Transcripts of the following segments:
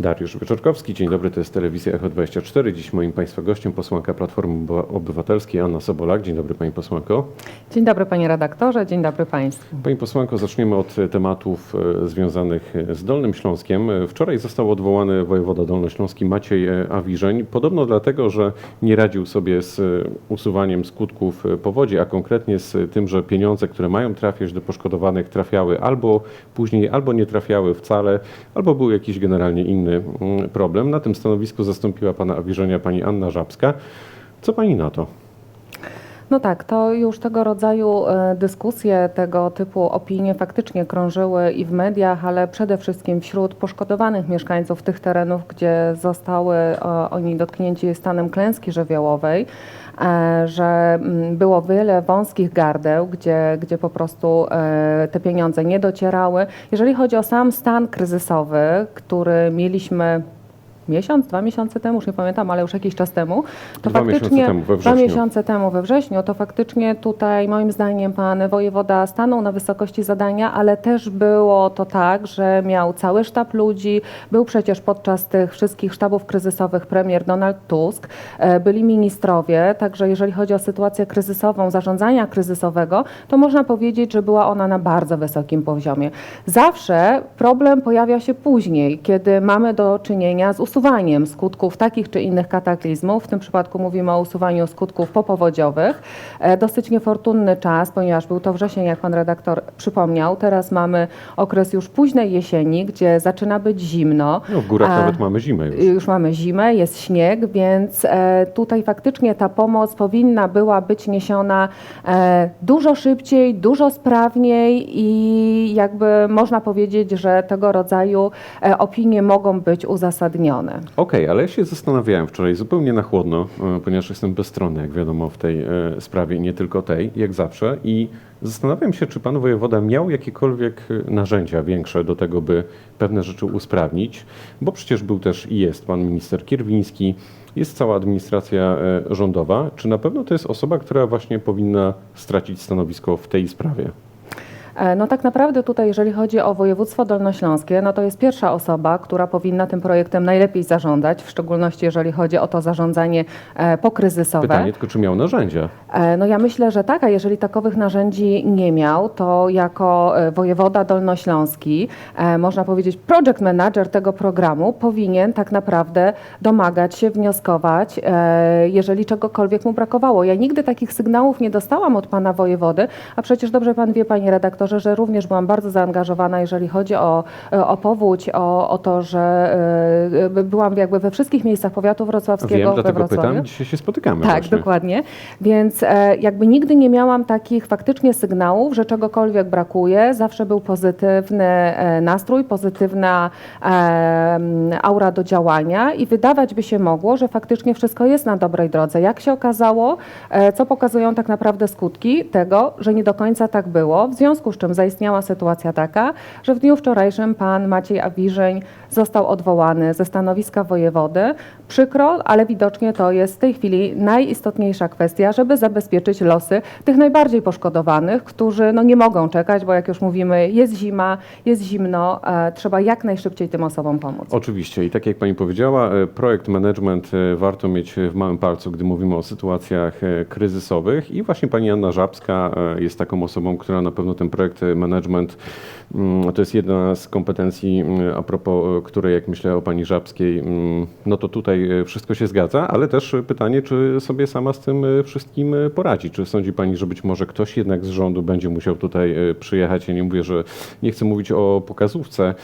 Dariusz Wieczorkowski, dzień dobry, to jest Telewizja Echo 24. Dziś moim Państwa gościem posłanka Platformy Obywa- Obywatelskiej Anna Sobolak. Dzień dobry Pani posłanko. Dzień dobry panie redaktorze, dzień dobry państwu. Pani posłanko, zaczniemy od tematów e, związanych z Dolnym Śląskiem. E, Wczoraj został odwołany wojewoda dolnośląski Maciej e, Awiżeń. Podobno dlatego, że nie radził sobie z usuwaniem skutków powodzi, a konkretnie z tym, że pieniądze, które mają trafiać do poszkodowanych trafiały albo później, albo nie trafiały wcale, albo był jakiś generalnie inny mm, problem. Na tym stanowisku zastąpiła pana Awiżenia pani Anna Żabska. Co pani na to? No tak, to już tego rodzaju e, dyskusje, tego typu opinie faktycznie krążyły i w mediach, ale przede wszystkim wśród poszkodowanych mieszkańców tych terenów, gdzie zostały e, oni dotknięci stanem klęski żywiołowej, e, że mm, było wiele wąskich gardeł, gdzie, gdzie po prostu te pieniądze nie docierały. Jeżeli chodzi o sam stan kryzysowy, który mieliśmy miesiąc, dwa miesiące temu, już nie pamiętam, ale już jakiś czas temu, to Dwa miesiące faktycznie temu, we dwa wrześniu. miesiące temu we wrześniu, to faktycznie tutaj moim zdaniem pan wojewoda stanął na wysokości zadania, ale też było to tak, że miał cały sztab ludzi, był przecież podczas tych wszystkich sztabów kryzysowych premier Donald Tusk, e, byli ministrowie, także jeżeli chodzi o sytuację kryzysową, zarządzania kryzysowego, to można powiedzieć, że była ona na bardzo wysokim poziomie. Zawsze problem pojawia się później, kiedy mamy do czynienia z usuwaniem skutków takich czy innych kataklizmów. W tym przypadku mówimy o usuwaniu skutków popowodziowych. E, Dosyć niefortunny czas, ponieważ był to wrzesień, jak pan redaktor przypomniał. Teraz mamy okres już późnej jesieni, gdzie zaczyna być zimno. No, w górach A- nawet mamy zimę już. już mamy zimę, jest śnieg, więc e, tutaj faktycznie ta pomoc powinna była być niesiona e, dużo szybciej, dużo sprawniej i jakby można powiedzieć, że tego rodzaju e, opinie mogą być uzasadnione. Okej, ale ja się zastanawiałem wczoraj zupełnie na chłodno, e, ponieważ jestem bezstronny, jak wiadomo, w tej e, sprawie, nie tylko tej, jak zawsze. I zastanawiam się, czy pan wojewoda miał jakiekolwiek e, narzędzia większe do tego, by pewne rzeczy usprawnić, bo przecież był też i jest pan minister Kierwiński, jest cała administracja rządowa. Czy na pewno to jest osoba, która właśnie powinna stracić stanowisko w tej sprawie? E, No tak naprawdę tutaj, jeżeli chodzi o województwo dolnośląskie, no to jest pierwsza osoba, która powinna tym projektem najlepiej zarządzać, w szczególności jeżeli chodzi o to zarządzanie e, pokryzysowe. Pytanie tylko, czy miał narzędzia? E, No ja myślę, że tak, a jeżeli takowych narzędzi nie miał, to jako wojewoda dolnośląski, można powiedzieć project manager tego programu, powinien tak naprawdę domagać się, wnioskować, jeżeli czegokolwiek mu brakowało. Ja nigdy takich sygnałów nie dostałam od pana wojewody, a przecież dobrze pan wie, panie redaktorze, że również byłam bardzo zaangażowana, jeżeli chodzi o, e, o powódź, o, o to, że e, byłam jakby we wszystkich miejscach powiatu wrocławskiego, Wiem, we dlatego Wrocławiu. pytam. Dzisiaj się spotykamy Tak, właśnie. dokładnie. Więc e, jakby nigdy nie miałam takich faktycznie sygnałów, że czegokolwiek brakuje. Zawsze był pozytywny e, nastrój, pozytywna e, m, aura do działania i wydawać by się mogło, że faktycznie wszystko jest na dobrej drodze. Jak się okazało, e, co pokazują tak naprawdę skutki tego, że nie do końca tak było, w związku z czym zaistniała sytuacja taka, że w dniu wczorajszym pan Maciej Awiżeń został odwołany ze stanowiska wojewody. Przykro, ale widocznie to jest w tej chwili najistotniejsza kwestia, żeby zabezpieczyć losy tych najbardziej poszkodowanych, którzy no, nie mogą czekać, bo jak już mówimy, jest zima, jest zimno, e, trzeba jak najszybciej tym osobom pomóc. Oczywiście i tak jak Pani powiedziała, e, projekt management e, warto mieć w małym palcu, gdy mówimy o sytuacjach kryzysowych i właśnie Pani Anna Żabska jest taką osobą, która na pewno ten projekt management mm, to jest jedna z kompetencji, mm, a propos której jak myślę o Pani Żabskiej, mm, no to tutaj e, wszystko się zgadza, ale też pytanie, czy sobie sama z tym e, wszystkim e, poradzi. Czy sądzi Pani, że być może ktoś jednak z rządu będzie musiał tutaj przyjechać? Ja nie mówię, że nie chcę mówić o pokazówce,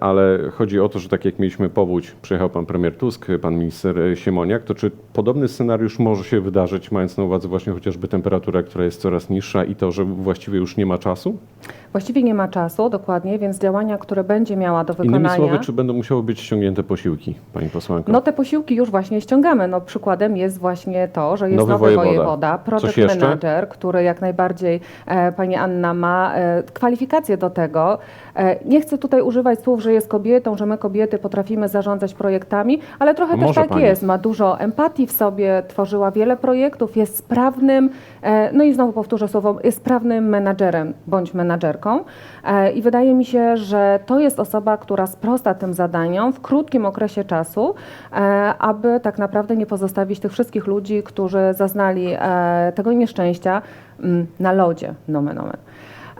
ale chodzi o to, że tak jak mieliśmy powódź, przyjechał pan premier Tusk, pan minister Siemoniak, to czy podobny scenariusz może się wydarzyć, mając na uwadze właśnie chociażby temperaturę, która jest coraz niższa i to, że właściwie już nie ma czasu? Właściwie nie ma czasu, dokładnie, więc działania, które będzie miała do Innymi wykonania... słowy, czy będą musiały być ściągnięte posiłki, pani posłanko? No te posiłki już właśnie ściągamy. No, przykładem jest właśnie to, że jest Nowy nowy, wojewoda. wojewoda, project manager, który jak najbardziej e, pani Anna ma e, kwalifikacje do tego. E, nie chcę tutaj używać słów, że jest kobietą, że my kobiety potrafimy zarządzać projektami, ale trochę No też może tak pani. jest. Ma dużo empatii w sobie, tworzyła wiele projektów, jest sprawnym, e, no i znowu powtórzę słowo, jest sprawnym menadżerem bądź menadżerką. E, I wydaje mi się, że to jest osoba, która sprosta tym zadaniom w krótkim okresie czasu, aby tak naprawdę nie pozostawić tych wszystkich ludzi, którzy zaznali e, tego nieszczęścia mm, na lodzie, nomen omen.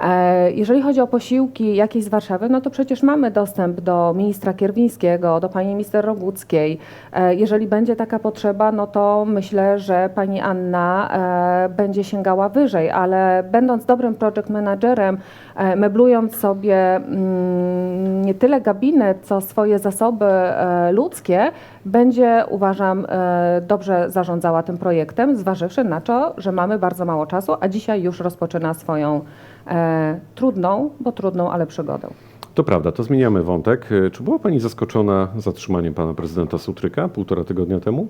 E, Jeżeli chodzi o posiłki jakieś z Warszawy, no to przecież mamy dostęp do ministra Kierwińskiego, do pani minister Roguckiej. E, Jeżeli będzie taka potrzeba, no to myślę, że pani Anna e, będzie sięgała wyżej, ale będąc dobrym project managerem, meblując sobie mm, nie tyle gabinet, co swoje zasoby ludzkie, będzie, uważam, dobrze zarządzała tym projektem, zważywszy na to, że mamy bardzo mało czasu, a dzisiaj już rozpoczyna swoją trudną, bo trudną, ale przygodę. To prawda, to zmieniamy wątek. E, Czy była Pani zaskoczona zatrzymaniem Pana Prezydenta Sutryka półtora tygodnia temu?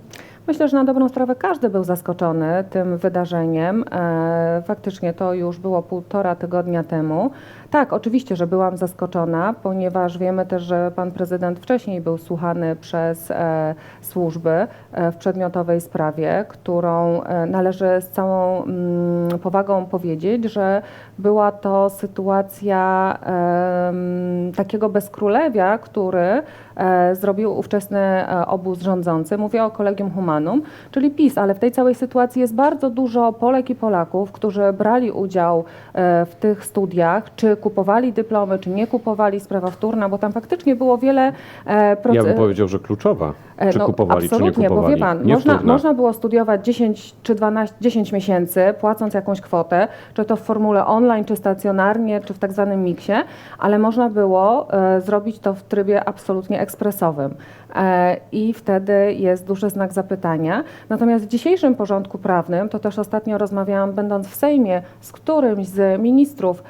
Myślę, że na dobrą sprawę każdy był zaskoczony tym wydarzeniem. E, faktycznie to już było półtora tygodnia temu. Tak, oczywiście, że byłam zaskoczona, ponieważ wiemy też, że pan prezydent wcześniej był słuchany przez e, służby e, w przedmiotowej sprawie, którą e, należy z całą mm, powagą powiedzieć, że była to sytuacja em, takiego bezkrólewia, który e, zrobił ówczesny e, obóz rządzący. Mówię o Kolegium Humanum, czyli PiS, ale w tej całej sytuacji jest bardzo dużo Polek i Polaków, którzy brali udział e, w tych studiach, czy kupowali dyplomy, czy nie kupowali, sprawa wtórna, bo tam faktycznie było wiele e, Ja bym powiedział, że kluczowa. E, Czy no, kupowali, czy nie absolutnie, kupowali. bo wie pan, Nie można, wtórna. można było studiować 10 czy 12, 10 miesięcy, płacąc jakąś kwotę, czy to w formule online, czy stacjonarnie, czy w tak zwanym miksie, ale można było e, zrobić to w trybie absolutnie ekspresowym. E, I wtedy jest duży znak zapytania. Natomiast w dzisiejszym porządku prawnym, to też ostatnio rozmawiałam, będąc w Sejmie, z którymś z ministrów,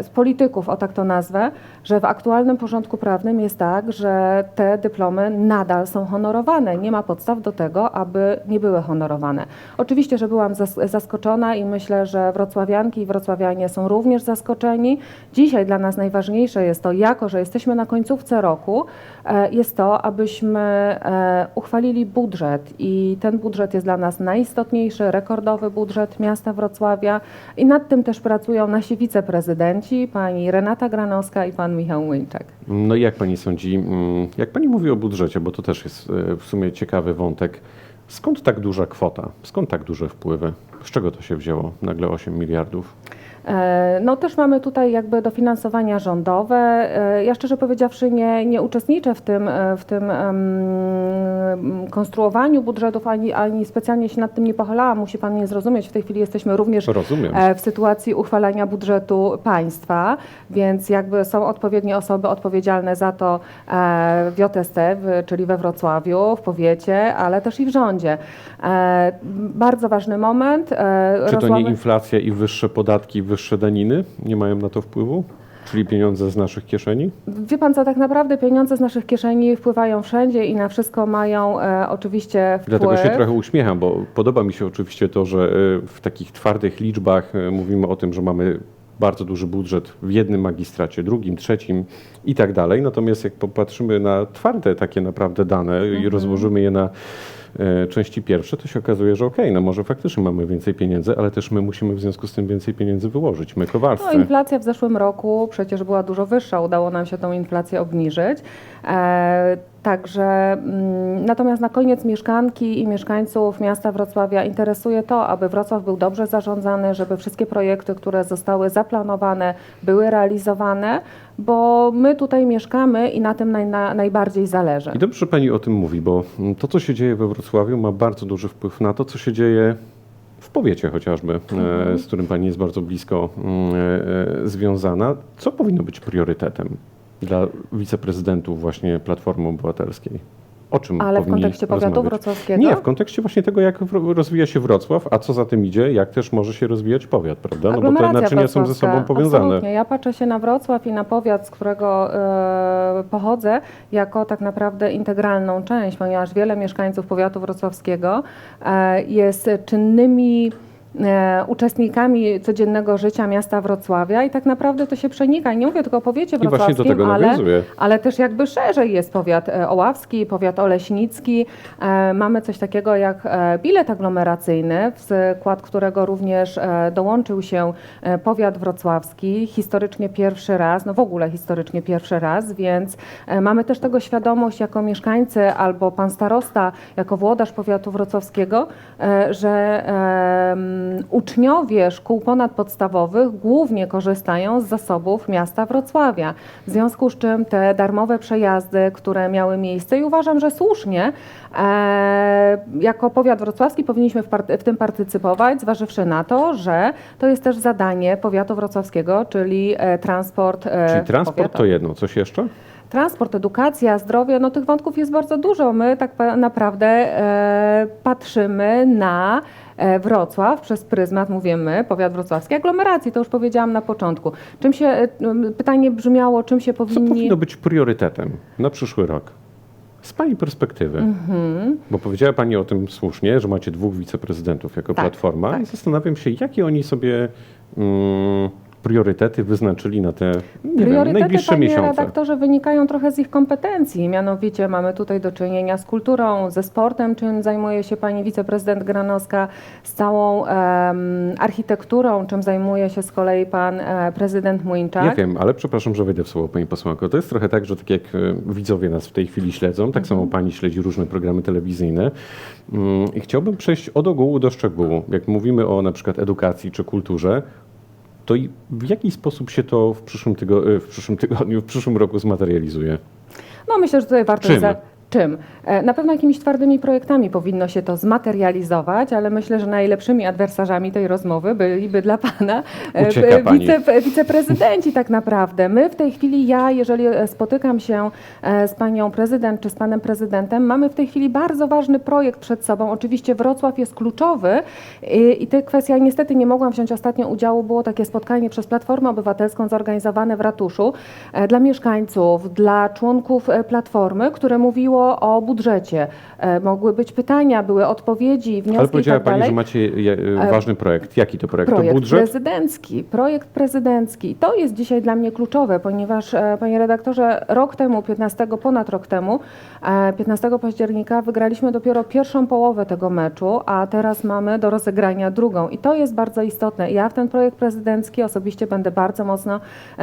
z polityków, o tak to nazwę, że w aktualnym porządku prawnym jest tak, że te dyplomy nadal są honorowane. Nie ma podstaw do tego, aby nie były honorowane. Oczywiście, że byłam zas- zaskoczona i myślę, że wrocławianki i wrocławianie są również zaskoczeni. Dzisiaj dla nas najważniejsze jest to, jako że jesteśmy na końcówce roku, e, jest to, abyśmy e, uchwalili budżet i ten budżet jest dla nas najistotniejszy, rekordowy budżet miasta Wrocławia i nad tym też pracują nasi wiceprezydenci, pani Renata Granowska i pan Michał Łyńczak. No i jak Pani sądzi, mm, jak Pani mówi o budżecie, bo to też jest e, w sumie ciekawy wątek. Skąd tak duża kwota? Skąd tak duże wpływy? Z czego to się wzięło? Nagle 8 miliardów. E, No też mamy tutaj jakby dofinansowania rządowe. E, Ja szczerze powiedziawszy nie, nie uczestniczę w tym, e, w tym em, konstruowaniu budżetów, ani, ani specjalnie się nad tym nie pochylałam. Musi Pan mnie zrozumieć, w tej chwili jesteśmy również Rozumiem. w sytuacji uchwalania budżetu państwa, więc jakby są odpowiednie osoby odpowiedzialne za to w JST, czyli we Wrocławiu, w powiecie, ale też i w rządzie. Bardzo ważny moment. Czy to nie inflacja i wyższe podatki, wyższe daniny nie mają na to wpływu? Czyli pieniądze z naszych kieszeni? Wie pan co, tak naprawdę pieniądze z naszych kieszeni wpływają wszędzie i na wszystko mają e, oczywiście wpływ. Dlatego się trochę uśmiecham, bo podoba mi się oczywiście to, że y, w takich twardych liczbach y, mówimy o tym, że mamy bardzo duży budżet w jednym magistracie, drugim, trzecim i tak dalej. Natomiast jak popatrzymy na twarde takie naprawdę dane i rozłożymy je na e, części pierwsze, to się okazuje, że okej, no może faktycznie mamy więcej pieniędzy, ale też my musimy w związku z tym więcej pieniędzy wyłożyć, my No, kowalscy. inflacja w zeszłym roku przecież była dużo wyższa, udało nam się tą inflację obniżyć. E, Także mm, natomiast na koniec mieszkanki i mieszkańców miasta Wrocławia interesuje to, aby Wrocław był dobrze zarządzany, żeby wszystkie projekty, które zostały zaplanowane, były realizowane, bo my tutaj mieszkamy i na tym naj, na, najbardziej zależy. I dobrze, że Pani o tym mówi, bo to, co się dzieje we Wrocławiu, ma bardzo duży wpływ na to, co się dzieje w powiecie chociażby, e, z którym Pani jest bardzo blisko mm, e, e, związana. Co powinno być priorytetem dla wiceprezydentów właśnie Platformy Obywatelskiej? O czym Ale w kontekście powiatu rozmawiać? wrocławskiego? Nie, w kontekście właśnie tego, jak rozwija się Wrocław, a co za tym idzie, jak też może się rozwijać powiat, prawda? No bo te naczynia są ze sobą powiązane. Absolutnie. Ja patrzę się na Wrocław i na powiat, z którego e, pochodzę, jako tak naprawdę integralną część, ponieważ wiele mieszkańców powiatu wrocławskiego e, jest czynnymi uczestnikami codziennego życia miasta Wrocławia i tak naprawdę to się przenika. I nie mówię tylko o powiecie wrocławskim, ale, ale też jakby szerzej jest powiat e, oławski, powiat oleśnicki. E, Mamy coś takiego jak e, bilet aglomeracyjny, w skład którego również e, dołączył się e, powiat wrocławski, historycznie pierwszy raz, no w ogóle historycznie pierwszy raz, więc e, mamy też tego świadomość jako mieszkańcy albo pan starosta, jako włodarz powiatu wrocławskiego, e, że uczniowie szkół ponadpodstawowych głównie korzystają z zasobów miasta Wrocławia. W związku z czym te darmowe przejazdy, które miały miejsce i uważam, że słusznie, e, jako powiat wrocławski powinniśmy w, w tym partycypować, zważywszy na to, że to jest też zadanie powiatu wrocławskiego, czyli e, transport e, Czyli transport powiatowy. to jedno, coś jeszcze? Transport, edukacja, zdrowie, no tych wątków jest bardzo dużo. My tak naprawdę e, patrzymy na Wrocław przez pryzmat, mówimy, powiat wrocławski, aglomeracji, to już powiedziałam na początku. Czym się, e, pytanie brzmiało, czym się Co powinni... powinno być priorytetem na przyszły rok? Z Pani perspektywy, Mhm. bo powiedziała Pani o tym słusznie, że macie dwóch wiceprezydentów jako Tak, Platforma tak. i zastanawiam się, jakie oni sobie mm, priorytety wyznaczyli na te nie wiem, Priorytety, najbliższe panie miesiące. redaktorze, wynikają trochę z ich kompetencji. Mianowicie mamy tutaj do czynienia z kulturą, ze sportem, czym zajmuje się pani wiceprezydent Granowska, z całą em, architekturą, czym zajmuje się z kolei pan e, prezydent Młyńczak. Ja wiem, ale przepraszam, że wejdę w słowo Pani posłanko. To jest trochę tak, że tak jak e, widzowie nas w tej chwili śledzą, tak Mhm. samo Pani śledzi różne programy telewizyjne Mm, i chciałbym przejść od ogółu do szczegółu. Jak mówimy o na przykład edukacji czy kulturze, to i w jaki sposób się to w przyszłym, tygo, w przyszłym tygodniu, w przyszłym roku zmaterializuje? No myślę, że tutaj warto Czym? za czym? E, Na pewno jakimiś twardymi projektami powinno się to zmaterializować, ale myślę, że najlepszymi adwersarzami tej rozmowy byliby dla pana e, pani. wice, wiceprezydenci tak naprawdę. My w tej chwili, ja jeżeli e, spotykam się e, z panią prezydent czy z panem prezydentem, mamy w tej chwili bardzo ważny projekt przed sobą. Oczywiście Wrocław jest kluczowy i, i tej kwestii, ja niestety nie mogłam wziąć ostatnio udziału, było takie spotkanie przez Platformę Obywatelską zorganizowane w ratuszu e, dla mieszkańców, dla członków e, Platformy, które mówiło o budżecie. E, Mogły być pytania, były odpowiedzi, wnioski Ale powiedziała tak Pani, że macie e, e, ważny projekt. Jaki to projekt? Projekt to budżet? prezydencki. Projekt prezydencki. To jest dzisiaj dla mnie kluczowe, ponieważ, panie redaktorze, rok temu, 15, ponad rok temu, e, 15 października wygraliśmy dopiero pierwszą połowę tego meczu, a teraz mamy do rozegrania drugą. I to jest bardzo istotne. Ja w ten projekt prezydencki osobiście będę bardzo mocno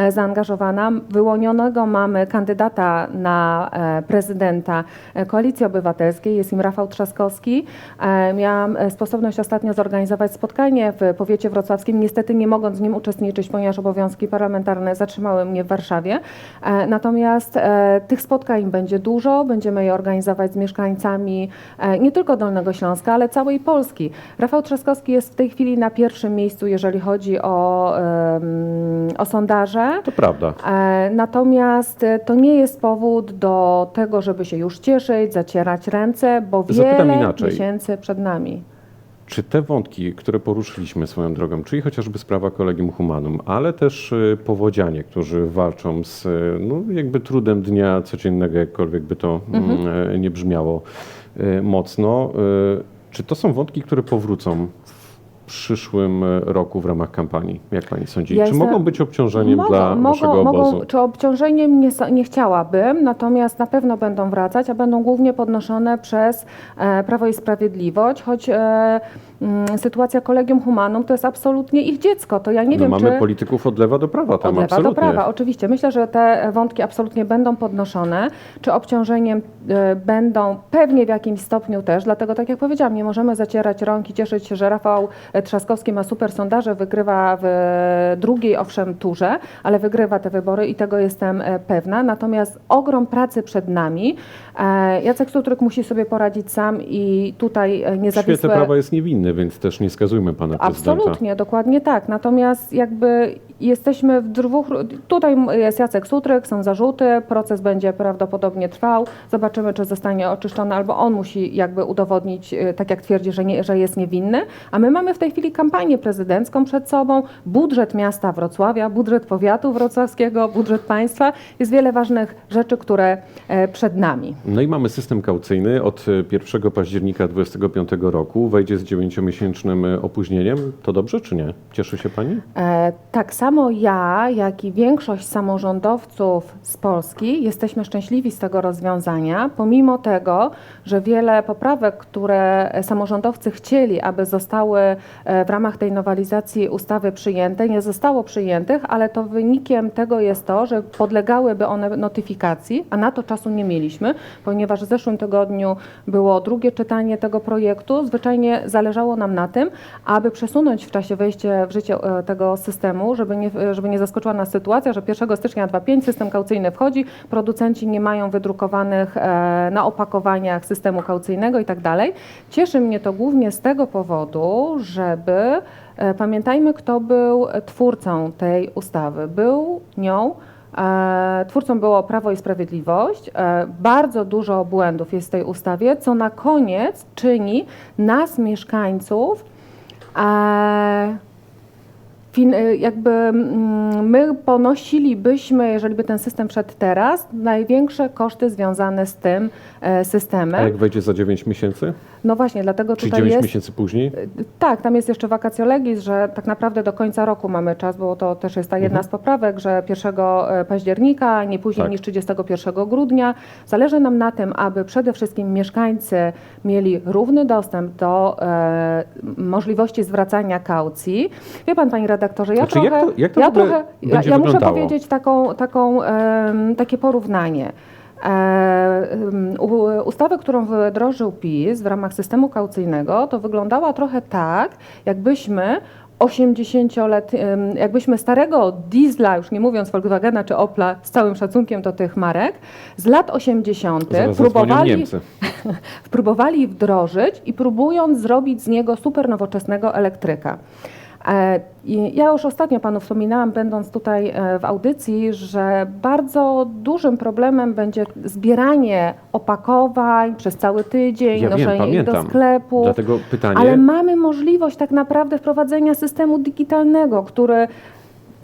zaangażowana. Wyłonionego mamy kandydata na prezydenta e, Koalicji Obywatelskiej, jest im Rafał Trzaskowski. E, Miałam e, sposobność ostatnio zorganizować spotkanie w powiecie wrocławskim, niestety nie mogąc w nim uczestniczyć, ponieważ obowiązki parlamentarne zatrzymały mnie w Warszawie. Natomiast tych spotkań będzie dużo, będziemy je organizować z mieszkańcami nie tylko Dolnego Śląska, ale całej Polski. Rafał Trzaskowski jest w tej chwili na pierwszym miejscu, jeżeli chodzi o, o sondaże. To prawda. Natomiast to nie jest powód do tego, żeby się już cieszyć, zacierać ręce, bo wiele miesięcy przed nami. Czy te wątki, które poruszyliśmy swoją drogą, czyli chociażby sprawa Kolegium Humanum, ale też y, powodzianie, którzy walczą z y, no, jakby trudem dnia codziennego, jakkolwiek by to Mhm. mm, y, nie brzmiało mocno, czy to są wątki, które powrócą przyszłym y, roku w ramach kampanii? Jak pani sądzi? Ja czy jestem- mogą być obciążeniem dla waszego mogą, obozu? Czy obciążeniem nie, nie chciałabym, natomiast na pewno będą wracać, a będą głównie podnoszone przez e, Prawo i Sprawiedliwość, choć e, sytuacja Kolegium Humanum to jest absolutnie ich dziecko. To ja nie no, wiem, mamy czy... polityków od lewa do prawa tam, Od lewa absolutnie. do prawa, oczywiście. Myślę, że te wątki absolutnie będą podnoszone. Czy obciążeniem e, będą? Pewnie w jakimś stopniu też, dlatego tak jak powiedziałam, nie możemy zacierać rąk i cieszyć się, że Rafał e, Trzaskowski ma super sondaże, wygrywa w drugiej, owszem, turze, ale wygrywa te wybory i tego jestem e, pewna. Natomiast ogrom pracy przed nami. E, Jacek Stutryk musi sobie poradzić sam i tutaj e, W świetle niezawisłe... prawa jest niewinny, więc też nie skazujmy pana prezydenta. Absolutnie, dokładnie tak. Natomiast jakby Jesteśmy w dwóch. Tutaj jest Jacek Sutryk, są zarzuty, proces będzie prawdopodobnie trwał. Zobaczymy, czy zostanie oczyszczony, albo on musi jakby udowodnić, e, tak jak twierdzi, że, nie, że jest niewinny. A my mamy w tej chwili kampanię prezydencką przed sobą, budżet miasta Wrocławia, budżet powiatu wrocławskiego, budżet państwa. Jest wiele ważnych rzeczy, które e, przed nami. No i mamy system kaucyjny. Od e, 1 października 2025 roku wejdzie z 9-miesięcznym e, opóźnieniem. To dobrze czy nie? Cieszy się pani? E, tak ja, jak i większość samorządowców z Polski jesteśmy szczęśliwi z tego rozwiązania, pomimo tego, że wiele poprawek, które samorządowcy chcieli, aby zostały e, w ramach tej nowelizacji ustawy przyjęte, nie zostało przyjętych, ale to wynikiem tego jest to, że podlegałyby one notyfikacji, a na to czasu nie mieliśmy, ponieważ w zeszłym tygodniu było drugie czytanie tego projektu. Zwyczajnie zależało nam na tym, aby przesunąć w czasie wejścia w życie e, tego systemu, żeby nie, żeby nie zaskoczyła nas sytuacja, że 1 stycznia 2025 system kaucyjny wchodzi, producenci nie mają wydrukowanych e, na opakowaniach systemu kaucyjnego i tak dalej. Cieszy mnie to głównie z tego powodu, żeby e, pamiętajmy, kto był twórcą tej ustawy. Był nią E, Twórcą było Prawo i Sprawiedliwość. Bardzo dużo błędów jest w tej ustawie, co na koniec czyni nas, mieszkańców, jakby mm, my ponosilibyśmy, jeżeli by ten system wszedł teraz, największe koszty związane z tym e, systemem. A jak wejdzie za 9 miesięcy? No właśnie, dlatego Czyli tutaj 9 jest... miesięcy później? Tak, tam jest jeszcze vacatio legis, że tak naprawdę do końca roku mamy czas, bo to też jest ta jedna z poprawek, że 1 października, nie później Tak. niż 31 grudnia. Zależy nam na tym, aby przede wszystkim mieszkańcy mieli równy dostęp do e, możliwości zwracania kaucji. Wie pan, panie redaktorze, ja Znaczy, jak trochę, to- jak to ja, trochę ja, ja muszę powiedzieć taką, taką, em, takie porównanie. E, Ustawę, którą wdrożył PiS w ramach systemu kaucyjnego, to wyglądała trochę tak, jakbyśmy 80-let, em, jakbyśmy starego diesla, już nie mówiąc Volkswagena czy Opla, z całym szacunkiem do tych marek, z lat 80. Zaraz zadzwonią próbowali, próbowali wdrożyć i próbując zrobić z niego super nowoczesnego elektryka. E, i Ja już ostatnio panu wspominałam, będąc tutaj e, w audycji, że bardzo dużym problemem będzie zbieranie opakowań przez cały tydzień, Ja noszenie ich do sklepu. Dlatego pytanie... Ale mamy możliwość tak naprawdę wprowadzenia systemu digitalnego, który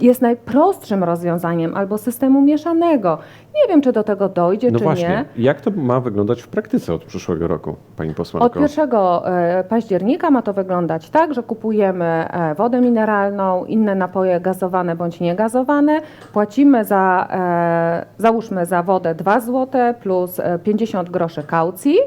jest najprostszym rozwiązaniem, albo systemu mieszanego. Nie wiem, czy do tego dojdzie, No czy właśnie, nie. jak to ma wyglądać w praktyce od przyszłego roku, pani posłanko? Od 1 e, października ma to wyglądać tak, że kupujemy e, wodę mineralną, inne napoje gazowane bądź niegazowane, płacimy za, e, załóżmy za wodę 2 zł plus e, 50 groszy kaucji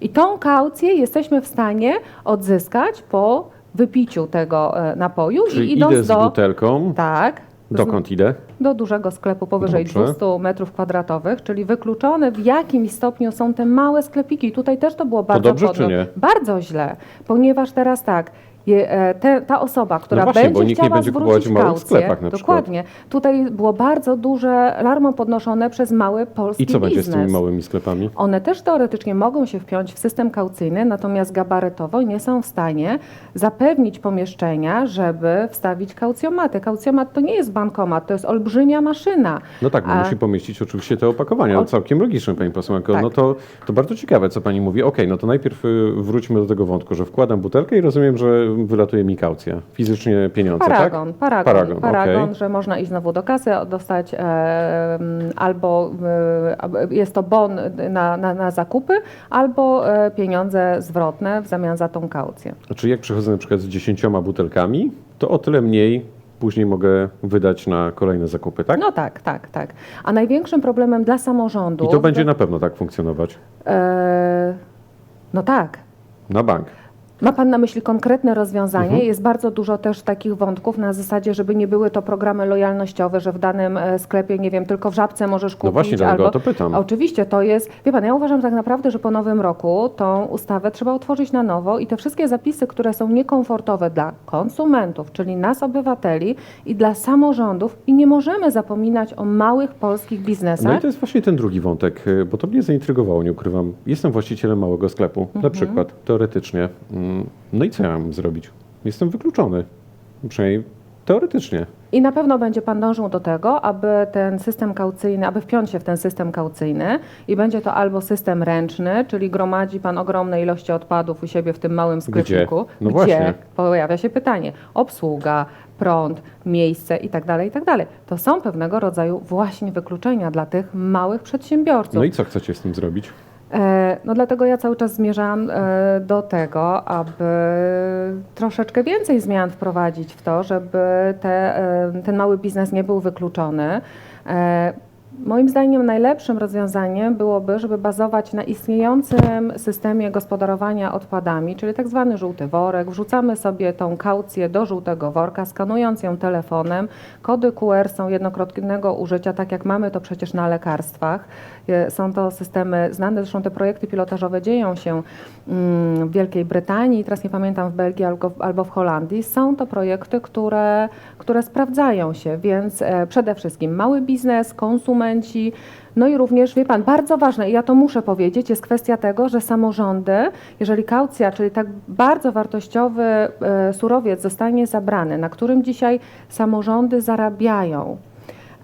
i tą kaucję jesteśmy w stanie odzyskać po wypiciu tego napoju Czyli i idąc idę z do... butelką, Tak. Dokąd idę? do dużego sklepu powyżej Dobrze. 200 metrów kwadratowych, czyli wykluczone w jakimś stopniu są te małe sklepiki. Tutaj też to było bardzo dobrze, czy nie? Bardzo źle, ponieważ teraz tak, je, te, ta osoba, która właśnie, będzie bo nikt nie chciała będzie kupować zwrócić w małych kaucję, sklepach na przykład. dokładnie, tutaj było bardzo duże alarmo podnoszone przez mały polski I co będzie z biznes. tymi małymi sklepami? One też teoretycznie mogą się wpiąć w system kaucyjny, natomiast gabarytowo nie są w stanie zapewnić pomieszczenia, żeby wstawić kaucjomaty. Kaucjomat to nie jest bankomat, to jest olbrzymia maszyna. No tak, bo A- musi pomieścić oczywiście te opakowania. O- No całkiem logiczne, pani posłanko. Tak. No to, to bardzo ciekawe, co pani mówi. Okej, no to najpierw y, wróćmy do tego wątku, że wkładam butelkę i rozumiem, że wylatuje mi kaucja. Fizycznie pieniądze, Paragon, tak? paragon, Paragon, paragon, okej. że można iść znowu do kasy, dostać e, mm, albo e, jest to bon na, na, na zakupy, albo e, pieniądze zwrotne w zamian za tą kaucję. Znaczy jak przychodzę na przykład z dziesięcioma butelkami, to o tyle mniej później mogę wydać na kolejne zakupy, tak? No tak, tak, tak. A największym problemem dla samorządu. I to będzie na pewno tak funkcjonować. E, no tak. Na bank. Ma Pan na myśli konkretne rozwiązanie? Mhm. Jest bardzo dużo też takich wątków na zasadzie, żeby nie były to programy lojalnościowe, że w danym e, sklepie, nie wiem, tylko w żabce możesz kupić. No właśnie, dlatego albo... o to pytam. Oczywiście, to jest... Wie Pan, ja uważam tak naprawdę, że po nowym roku tą ustawę trzeba utworzyć na nowo i te wszystkie zapisy, które są niekomfortowe dla konsumentów, czyli nas, obywateli i dla samorządów i nie możemy zapominać o małych polskich biznesach. No i to jest właśnie ten drugi wątek, y, bo to mnie zaintrygowało, nie ukrywam. Jestem właścicielem małego sklepu, Mhm. na przykład, teoretycznie. No i co ja mam zrobić? Jestem wykluczony. Przynajmniej teoretycznie. I na pewno będzie Pan dążył do tego, aby ten system kaucyjny, aby wpiąć się w ten system kaucyjny i będzie to albo system ręczny, czyli gromadzi Pan ogromne ilości odpadów u siebie w tym małym sklepiku. No gdzie właśnie. pojawia się pytanie, obsługa, prąd, miejsce i tak dalej, i tak dalej. To są pewnego rodzaju właśnie wykluczenia dla tych małych przedsiębiorców. No i co chcecie z tym zrobić? E, No dlatego ja cały czas zmierzam e, do tego, aby troszeczkę więcej zmian wprowadzić w to, żeby te, e, ten mały biznes nie był wykluczony. Moim zdaniem najlepszym rozwiązaniem byłoby, żeby bazować na istniejącym systemie gospodarowania odpadami, czyli tak zwany żółty worek. Wrzucamy sobie tą kaucję do żółtego worka, skanując ją telefonem. Kody QR są jednokrotnego użycia, tak jak mamy to przecież na lekarstwach. E, Są to systemy znane, zresztą te projekty pilotażowe dzieją się mm, w Wielkiej Brytanii, teraz nie pamiętam w Belgii albo, w Holandii. Są to projekty, które, które sprawdzają się, więc e, przede wszystkim mały biznes, konsumenci, no i również, wie Pan, bardzo ważne, i ja to muszę powiedzieć, jest kwestia tego, że samorządy, jeżeli kaucja, czyli tak bardzo wartościowy e, surowiec zostanie zabrany, na którym dzisiaj samorządy zarabiają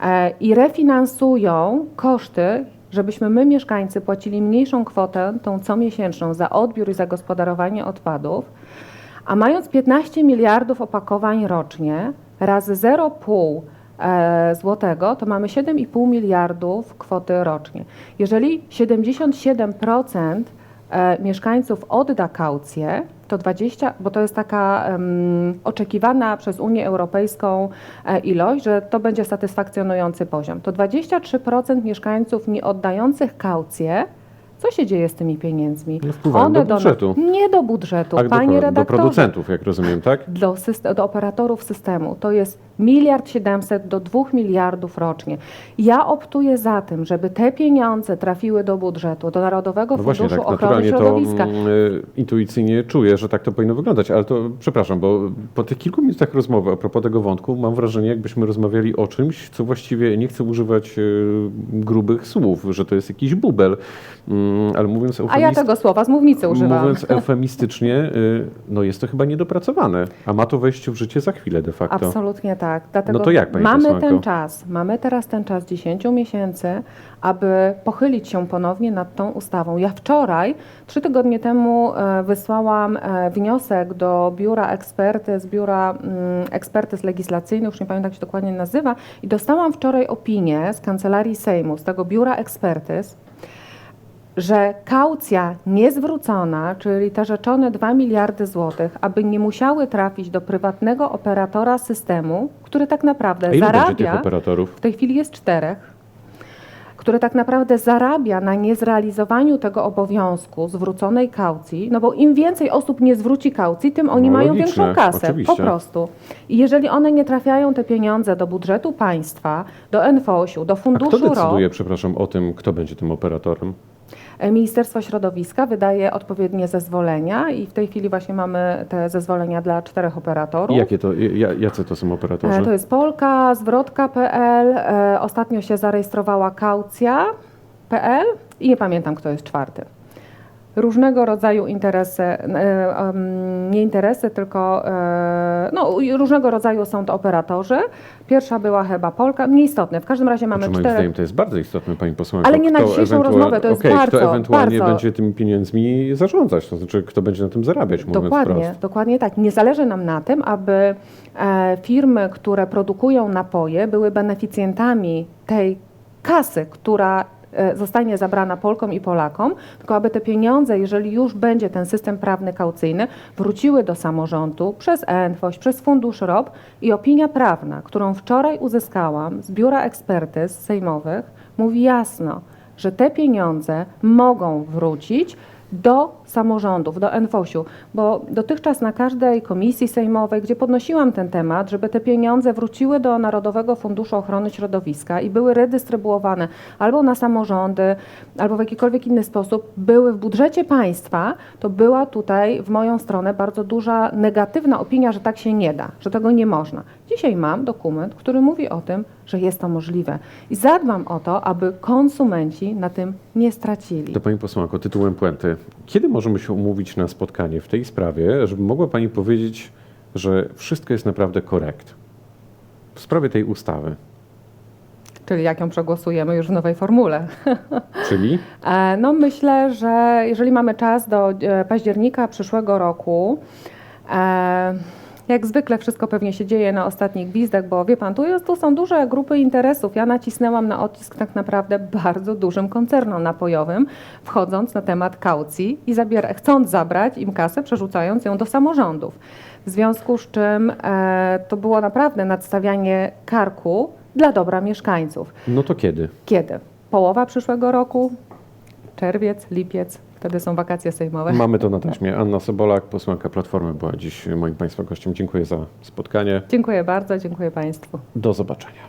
e, i refinansują koszty, żebyśmy my, mieszkańcy, płacili mniejszą kwotę, tą comiesięczną, za odbiór i zagospodarowanie odpadów, a mając 15 miliardów opakowań rocznie, razy 0,5 e, złotego, to mamy 7,5 miliardów kwoty rocznie. Jeżeli 77% e, mieszkańców odda kaucję, to 20, bo to jest taka em, oczekiwana przez Unię Europejską e, ilość, że to będzie satysfakcjonujący poziom. To 23% mieszkańców nie oddających kaucję, co się dzieje z tymi pieniędzmi? No wpływają do budżetu. Nie do budżetu, Tak, do, panie do redaktorze producentów, jak rozumiem, tak? do, do operatorów systemu. To jest miliard 700 do 2 miliardów rocznie. Ja optuję za tym, żeby te pieniądze trafiły do budżetu, do Narodowego No właśnie, Funduszu tak Ochrony naturalnie to Środowiska. mm, y, intuicyjnie czuję, że tak to powinno wyglądać, ale to przepraszam, bo po tych kilku minutach rozmowy a propos tego wątku mam wrażenie, jakbyśmy rozmawiali o czymś, co właściwie nie chcę używać y, grubych słów, że to jest jakiś bubel, Mm, ale mówiąc A ja tego słowa z mównicy używam. Mówiąc eufemistycznie, y, no jest to chyba niedopracowane, a ma to wejść w życie za chwilę de facto. Absolutnie tak. Dlatego No to jak, pani mamy posłanko? ten czas, mamy teraz ten czas 10 miesięcy, aby pochylić się ponownie nad tą ustawą. Ja wczoraj, trzy tygodnie temu e, wysłałam e, wniosek do biura ekspertyz, biura mm, ekspertyz legislacyjnych, już nie pamiętam jak się dokładnie nazywa, i dostałam wczoraj opinię z Kancelarii Sejmu, z tego biura ekspertyz, że kaucja niezwrócona, czyli te rzeczone 2 miliardy złotych, aby nie musiały trafić do prywatnego operatora systemu, który tak naprawdę A ile będzie tych zarabia, operatorów? w tej chwili jest czterech, który tak naprawdę zarabia na niezrealizowaniu tego obowiązku zwróconej kaucji, no bo im więcej osób nie zwróci kaucji, tym oni No, mają logiczne, większą kasę, oczywiście. po prostu. I jeżeli one nie trafiają te pieniądze do budżetu państwa, do NFOŚ-u, do A funduszu kto RO, decyduje, przepraszam, o tym, kto będzie tym operatorem? E, Ministerstwo Środowiska wydaje odpowiednie zezwolenia i w tej chwili właśnie mamy te zezwolenia dla czterech operatorów. Jakie to, ja- jacy to są operatorzy? E, To jest Polka, zwrotka.pl, e, ostatnio się zarejestrowała kaucja.pl i nie pamiętam, kto jest czwarty. Różnego rodzaju interesy, e, nie interesy, tylko e, no, różnego rodzaju są to operatorzy. Pierwsza była chyba Polka, nieistotne. W każdym razie mamy Znaczy, moim cztery. zdaniem to jest bardzo istotne, pani posłanko. Ale nie na dzisiejszą rozmowę, to jest okej, bardzo, Kto ewentualnie bardzo- będzie tymi pieniędzmi zarządzać, to znaczy kto będzie na tym zarabiać, mówiąc Dokładnie, wprost. dokładnie tak. Nie zależy nam na tym, aby e, firmy, które produkują napoje, były beneficjentami tej kasy, która zostanie zabrana Polkom i Polakom, tylko aby te pieniądze, jeżeli już będzie ten system prawny kaucyjny, wróciły do samorządu przez ENFOŚ, przez Fundusz ROP i opinia prawna, którą wczoraj uzyskałam z Biura Ekspertyz Sejmowych, mówi jasno, że te pieniądze mogą wrócić do samorządów, do NFOŚ-u, bo dotychczas na każdej komisji sejmowej, gdzie podnosiłam ten temat, żeby te pieniądze wróciły do Narodowego Funduszu Ochrony Środowiska i były redystrybuowane albo na samorządy, albo w jakikolwiek inny sposób, były w budżecie państwa, to była tutaj w moją stronę bardzo duża negatywna opinia, że tak się nie da, że tego nie można. Dzisiaj mam dokument, który mówi o tym, że jest to możliwe i zadbam o to, aby konsumenci na tym nie stracili. To pani posłanko, tytułem puenty. Kiedy możemy się umówić na spotkanie w tej sprawie, żeby mogła pani powiedzieć, że wszystko jest naprawdę korekt? w sprawie tej ustawy. Czyli jak ją przegłosujemy już w nowej formule. Czyli E, No myślę, że jeżeli mamy czas do e, października przyszłego roku, e, jak zwykle wszystko pewnie się dzieje na ostatnich gwizdach, bo wie pan, tu, jest, tu są duże grupy interesów. Ja nacisnęłam na odcisk tak naprawdę bardzo dużym koncernom napojowym, wchodząc na temat kaucji i zabiera, chcąc zabrać im kasę, przerzucając ją do samorządów. W związku z czym e, to było naprawdę nadstawianie karku dla dobra mieszkańców. no to kiedy? Kiedy? Połowa przyszłego roku? Czerwiec, lipiec? Wtedy są wakacje sejmowe. Mamy to na taśmie. Anna Sobolak, posłanka Platformy, była dziś moim Państwa gościem. Dziękuję za spotkanie. Dziękuję bardzo, dziękuję Państwu. Do zobaczenia.